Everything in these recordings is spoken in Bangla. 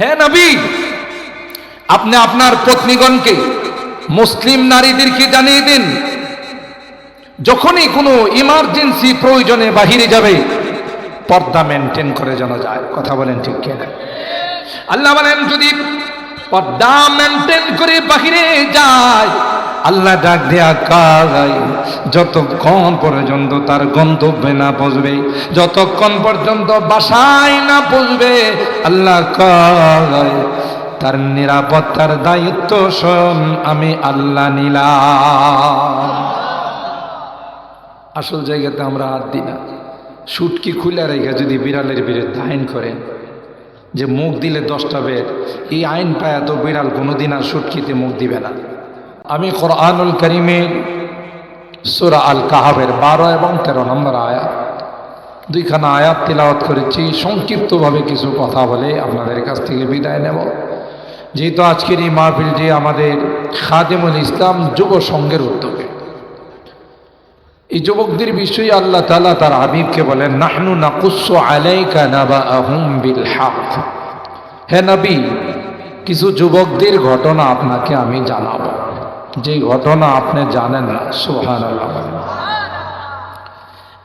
হে নবী, আপনি আপনার পত্নীগণকে মুসলিম নারীদেরকে জানিয়ে দিন? যখনই কোনো ইমার্জেন্সি প্রয়োজনে বাহিরে যাবে, পর্দা মেনটেন করে যেন যায়। কথা বলেন ঠিক কিনা? আল্লাহ বলেন, যদি পর্দা মেনটেন করে বাহিরে যায় আল্লাহ ডাক দেয়া কাজ যতক্ষণ পর্যন্ত তার গন্তব্যে না পৌঁছবে, যতক্ষণ পর্যন্ত বাসায় না পৌঁছবে আল্লাহ কাজ তার নিরাপত্তার দায়িত্ব স্বয়ং আমি আল্লাহ নিলাম। আসল জায়গাতে আমরা হাত দিই না। সুটকি খুলে রেখে যদি বিড়ালের বিরুদ্ধে আইন করেন যে মুখ দিলে দশটা বের, এই আইন পায় তো বিড়াল কোনোদিন আর সুটকিতে মুখ দিবে না। আমি কোরআনুল করিমের সুরা আল কাহাবের বারো এবং তেরো নম্বর আয়াত দুইখানা আয়াত তিলাওয়াত করেছি। সংক্ষিপ্তভাবে কিছু কথা বলে আপনাদের কাছ থেকে বিদায় নেব। যেহেতু আজকের এই মাহফিলটি আমাদের খাদেমুল ইসলাম যুব সংঘের উদ্যোগে। এই যুবকদের বিষয়ে আল্লাহ তালা তার হাবিবকে বলেন, নাহনু নাকুসু আলাইকা নাবা আহুম বিল হক। হে নবী, কিছু যুবকদের ঘটনা আপনাকে আমি জানাব। যে ঘটনা আপনি জানেন না সোহান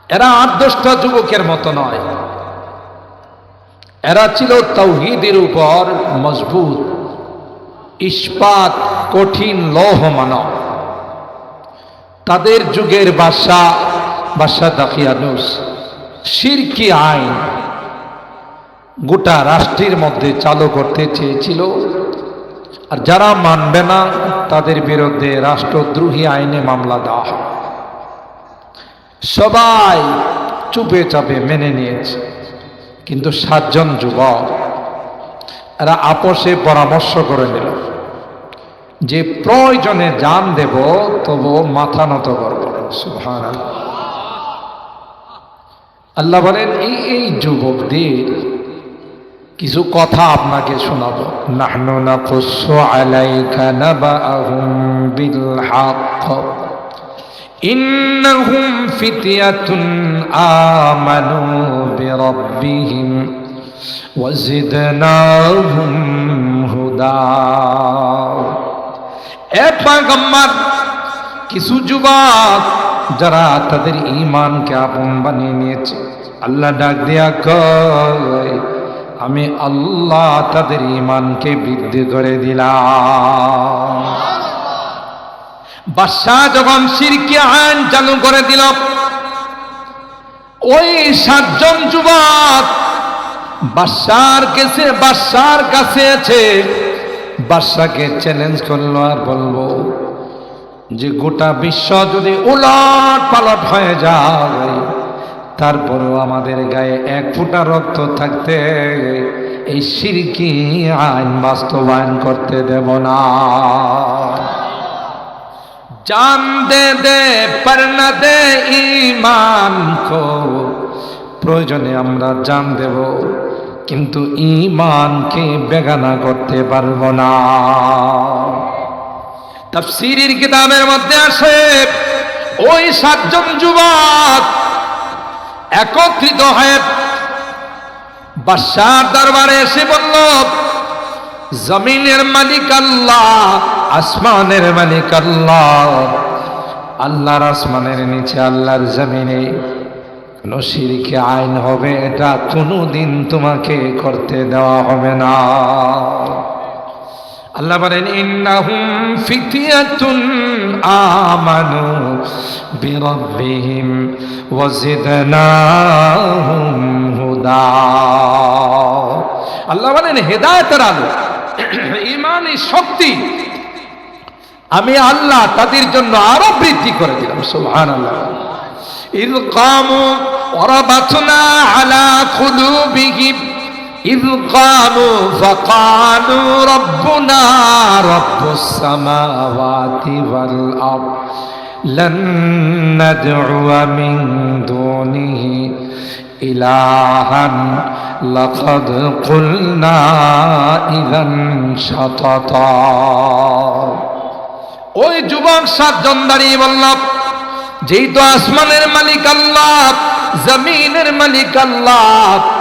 এরা আট দশটা যুবকের মতো নয়। এরা ছিল তৌহিদের উপর মজবুত, ইস্পাত, কঠিন লৌহ মানব তাদের যুগের বাসা বাদশা দাফিয়ানুস সিরকি আইন গোটা রাষ্ট্রের মধ্যে চালু করতে চেয়েছিল। আর যারা মানবে না, তাদের বিরুদ্ধে রাষ্ট্রদ্রোহী আইনে মামলা দেওয়া হয় সবাই চুপে চাপে মেনে নিয়েছে। কিন্তু সাতজন যুবক, এরা আপোষে পরামর্শ করে নিল যে প্রয়োজনে জান দেব, তবু মাথা নত করব সুবহান আল্লাহ বলেন, এই এই যুবকদের কিছু কথা আপনাকে শোনাবো। নাহনু নাকুসু আলাইকা নাবাআহুম বিল হক ইন্নাহুম ফিতয়াতুন আমানু বিরাব্বিহিম ওয়াজিদনাহুম হুদা। এ পাগম্বর কিছু যুবক যারা তাদের ইমানকে আপন বানিয়ে নিয়েছে, আল্লাহ ডাক দিয়া কয় আমি আল্লাহ তাদের ইমানকে বৃদ্ধি করে দিলাম। বাদশাহ যখন সিরকি আইন চালু করে দিল, ওই সাতজন যুবক বাদশার কাছে বাদশার কাছে আছে বাদশাকে চ্যালেঞ্জ করল আর বলব যে গোটা বিশ্ব যদি উলট পালট হয়ে যায় তারপরেও আমাদের গায়ে এক ফুটা রক্ত থাকতে এই সিরকি আইন বাস্তবায়ন করতে দেব না। জান দে দে না দে ইমান কো। প্রয়োজনে আমরা জান দেব, কিন্তু ইমানকে বেগানা করতে পারব না। তাফসিরির কিতাবের মধ্যে আসে, ওই সাতজন যুবক একত্রিত হয়ে বাদশার দরবারে এসে বলল, জমিনের মালিক আল্লাহ, আসমানের মালিক আল্লাহ। আল্লাহর আসমানের নিচে আল্লাহর জমিনে কোন আইন হবে, এটা কোনোদিন তোমাকে করতে দেওয়া হবে না। আল্লাহ বলেন, ইন্নাহুম ফিতিয়াতুন আমানু বিরাব্বিহিম ওয়া জিদনাহুম হুদা। আল্লাহ বলেন, হেদায়েতের আলো ইমানই শক্তি আমি আল্লাহ তাদের জন্য আরও বৃদ্ধি করে দিলাম, সুবহানাল্লাহ। ইল কামু ওয়া রাবাতনা আলা কুলুবিহিম إذ قاموا فقالوا ربنا رب السماوات والأرض لن ندعو من دونه إلها لقد قلنا إذا شططا ওই যুবক সাতজন দাঁড়িয়ে বললাম যেহেতু আসমানের মালিক আল্লাহ জমিনের মালিক আল্লাহ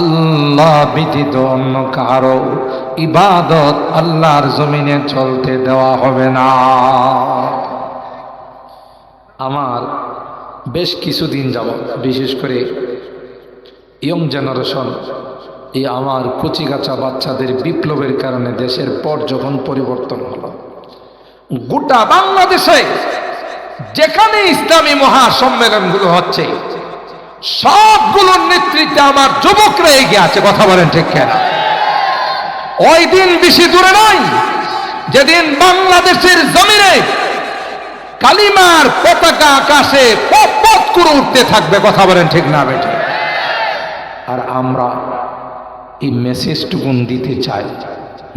আল্লাহ ব্যতীত অন্য কারও ইবাদত আল্লাহর জমিনে চলতে দেওয়া হবে না। আমার বেশ কিছুদিন যাব বিশেষ করে ইয়ং জেনারেশন, এই আমার কচিকাচা বাচ্চাদের বিপ্লবের কারণে দেশের পর যখন পরিবর্তন হলো, গোটা বাংলাদেশে যেখানে ইসলামী মহাসম্মেলনগুলো হচ্ছে সবগুলোর নেতৃত্বে আমার যুবকরা এগিয়ে আছে কথা বলেন ঠিক কেন। ওই দিন বেশি দূরে নয়, যেদিন বাংলাদেশের জমিনে কালিমার পতাকা আকাশে পপ পপ করে উঠতে থাকবে, কথা বলেন ঠিক না বেঠে। আর আমরা এই মেসেজটুকুন দিতে চাই।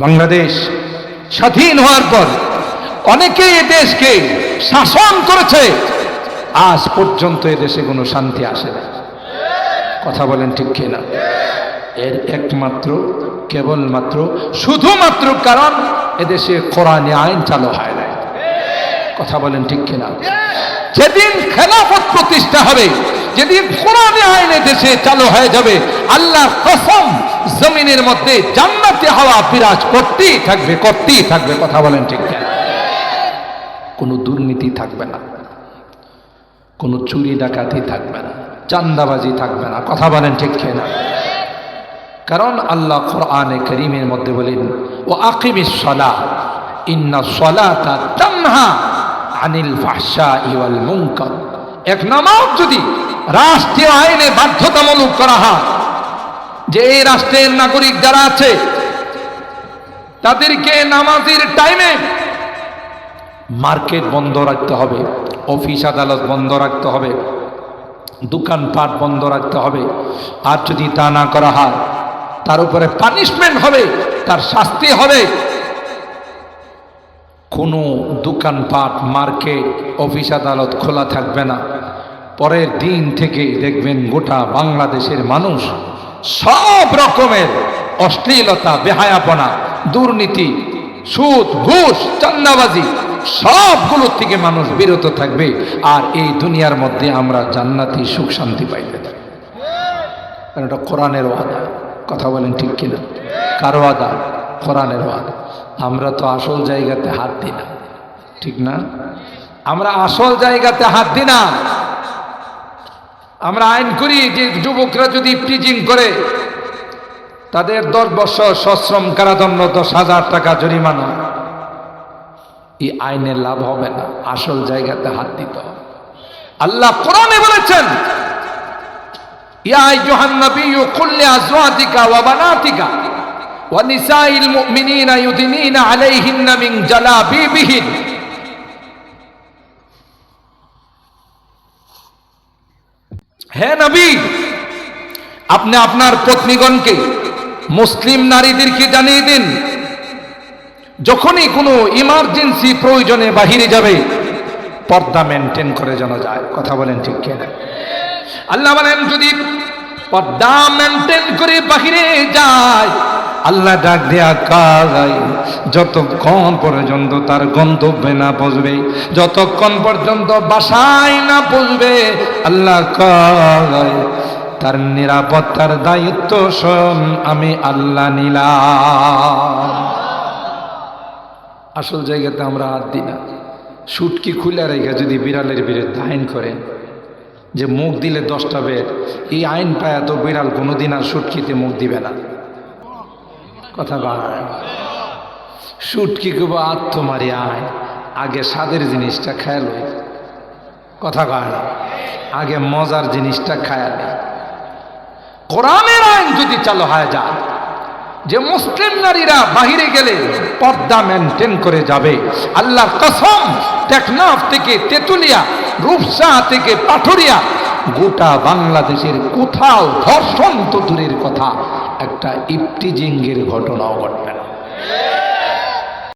বাংলাদেশ স্বাধীন হওয়ার পর অনেকেই দেশকে শাসন করেছে, আজ পর্যন্ত এদেশে কোনো শান্তি আসে না। কথা বলেন ঠিক কিনা? এর একমাত্র, কেবলমাত্র, শুধুমাত্র কারণ এদেশে কোরআনে আইন চালু হয় না কথা বলেন ঠিক কিনা? যেদিন খেলাফত প্রতিষ্ঠা হবে, যেদিন কোরআনে আইনে দেশে চালু হয়ে যাবে আল্লাহ কসম জমিনের মধ্যে জান্নাতে হাওয়া বিরাজ করতেই থাকবে করতেই থাকবে। কথা বলেন ঠিক কিনা? কোনো দুর্নীতি থাকবে না, কোনো চুরি ডাকাতি থাকবে না। চান্দাবাজি থাকবে না। কথা বলেন ঠিক কিনা? কারণ আল্লাহ কোরআনে করিমের মধ্যে বলেন ও আকিমিস সলা, ইন্না সলাতা তানহা আনিল ফাহশা ইওয়াল মুনকার। এক নামাজ যদি রাষ্ট্রীয় আইনে বাধ্যতামূলক করা হয়, যে এই রাষ্ট্রের নাগরিক যারা আছে, তাদেরকে নামাজের টাইমে মার্কেট বন্ধ রাখতে হবে, অফিস আদালত বন্ধ রাখতে হবে দোকানপাট বন্ধ রাখতে হবে। আর যদি তা না করা হয়, তার উপরে পানিশমেন্ট হবে, তার শাস্তি হবে। কোনো দোকানপাট, মার্কেট, অফিস, আদালত খোলা থাকবে না। পরের দিন থেকে দেখবেন গোটা বাংলাদেশের মানুষ সব রকমের অশ্লীলতা, বেহায়াপনা, দুর্নীতি, সুদ, ঘুষ চান্দাবাজি সবগুলোর থেকে মানুষ বিরত থাকবে আর এই দুনিয়ার মধ্যে আমরা জান্নাতি সুখ শান্তি পাইতে থাকব। কারণ এটা কোরআনের ওয়াদা। কথা বলেন ঠিক কিনা? কারও ওয়াদা? কোরআনের ওয়াদা। আমরা তো আসল জায়গাতে হাত দিই না। ঠিক না? আমরা আসল জায়গাতে হাত দিই না। আমরা আইন করি যে যুবকরা যদি প্রিজিং করে, তাদের দশ বছর সশ্রম কারাদণ্ড দশ হাজার টাকা জরিমানা। এই আইনের লাভ হবে না। আসল জায়গাতে হাত দিতে হবে। আল্লাহ কোরআনে বলেছেন, ইয়া আইয়ুহান নাবিয়্যু কুল লিআজওয়াজিকা ওয়া বানাতিকা, ওয়া নিসাইল মুমিনিনা ইউদিনিনা আলাইহিন্না মিন জালাবিবিহিন। হে নবী, আপনি আপনার পত্নীগণকে মুসলিম নারীদেরকে জানিয়ে দিন যখনই কোনো ইমার্জেন্সি প্রয়োজনে বাহিরে যাবে, পর্দা মেনটেন করে যেন যায়। কথা বলেন ঠিক কিনা? আল্লাহ বলেন, যদি পর্দা মেনটেন করে বাহিরে যায়, আল্লাহ ডাক দেয়া কাজ যতক্ষণ পর্যন্ত তার গন্তব্যে না পৌঁছবে, যতক্ষণ পর্যন্ত বাসায় না পৌঁছবে আল্লাহ কাজ তার নিরাপত্তার দায়িত্ব স্বয়ং আমি আল্লাহ নিলাম। আসল জায়গাতে আমরা হাত দিই না। সুটকি খুলে রেখে যদি বিড়ালের বিরুদ্ধে আইন করেন যে মুখ দিলে দশটা বের, এই আইন পায় তো বিড়াল কোনোদিন আর সুটকিতে মুখ দিবে না। কথা বাড়ায়। সুটকি কেব আত্মমারি আয়, আগে স্বাদের জিনিসটা খেয়াল কথা কয় না, আগে মজার জিনিসটা খায়াল কোরআনের আইন যদি চালু হয়ে যায় যে মুসলিম নারীরা বাহিরে গেলে পর্দা মেনটেন করে যাবে। আল্লাহর কসম, টেকনাফ থেকে তেতুলিয়া, রূপসা থেকে পাঠুরিয়া গোটা বাংলাদেশের কোথাও ধর্ষণ তো দূরের কথা। একটা ইপটিজিঙ্গের ঘটনাও ঘটবে না।